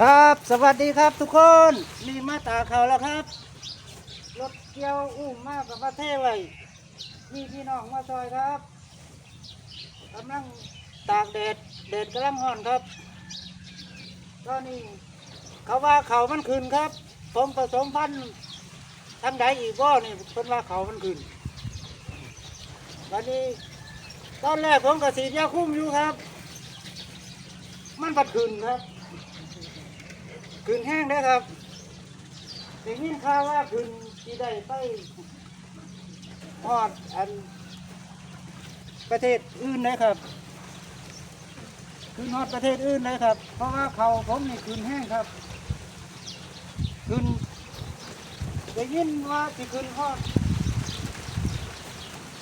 ครับ สวัสดีครับทุกคนนี่มาตาเขาแล้วครับรถเกี่ยวอุ้มมากกับประเทศไว้นี่พี่น้องมาซอยครับกำลังตากแดดแดดกำลังห่อนครับตอนนี้เขาว่าเขามันขึ้นครับผมผสมพันธุ์ทั้งใดอีกบ่นี่เพิ่นว่าเขามันขึ้นวันนี้ ตอนแรกผมก็สีดยาคุ้มอยู่ครับ มันปัดขึ้นครับ ขึ้นแห้งได้ครับได้ยินข่าวว่าขึ้นที่ได้ไปฮอดอันประเทศอื่นนะครับขึ้นฮอดประเทศอื่นนะครับ เพราะว่าเขาผมนี่ขึ้นแห้งครับขึ้นได้ยินว่าที่ขึ้นฮอด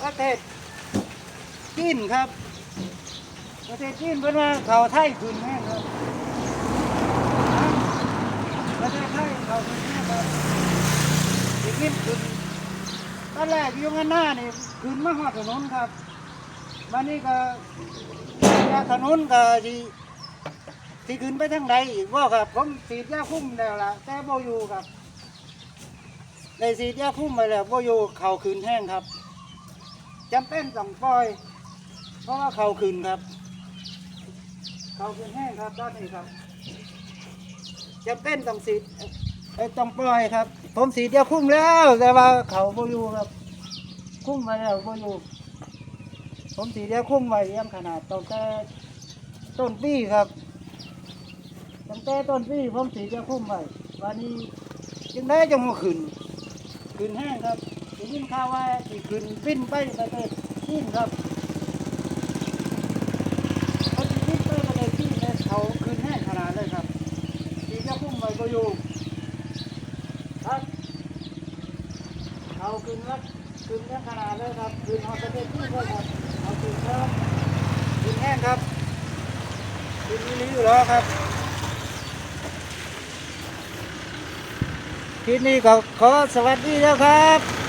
ประเทศจีนครับ ประเทศจีนเป็นว่าเขาไทยขึ้นแห้งครับ ประเทศไทยเขาเป็นแม่ครับอีกนิด ขึ้นตอนแรกอยู่ข้างหน้านี่ขึ้นมาหอดถนนครับวันนี้ก็จากถนนก็ที่ที่ขึ้นไปทางใดอีกว่าครับผมสีดยาคุ้มแล้วล่ะแต่โบอยู่ครับในสีดยาคุ้มไปแล้วโบอยู่เข่าขึ้นแห้งครับจำเป็นต้องปล่อย เพราะว่าเข่าขึ้นครับ เข่าขึ้นแห้งครับตอนนี้ครับจำเป็นต้องสีด เอ้ต้องปล่อยครับ ผมสีเดียวคุ้มแล้ว แต่ว่าเขาโบอยูครับ คุ้มมาแล้วโบอยูผมสีเดียวคุ้มไว้ยี่ยมขนาดตั้งแต่ต้นปีครับตั้งแต่ต้นปีผมสีเดียวคุ้มไว้วันนี้จึงได้จังมาขึ้นขึ้นแห้งครับได้ยินข่าวว่าสิขึ้นปิ้นไปประเทศจีนครับเขาบินไปประเทศจีนเลยเขาขึ้นแห้งขนาดเลยครับสีจะพุ่งไปก็อยู่ ครับ เอาคืนรักขึ้นแค่ขนาดเลยครับคืนเอาประเทศที่เลยครับเอาคืนครับคืนแห้งครับคืนนี่ลิ้วแล้วครับทีนี้ก็ขอสวัสดีแล้วครับ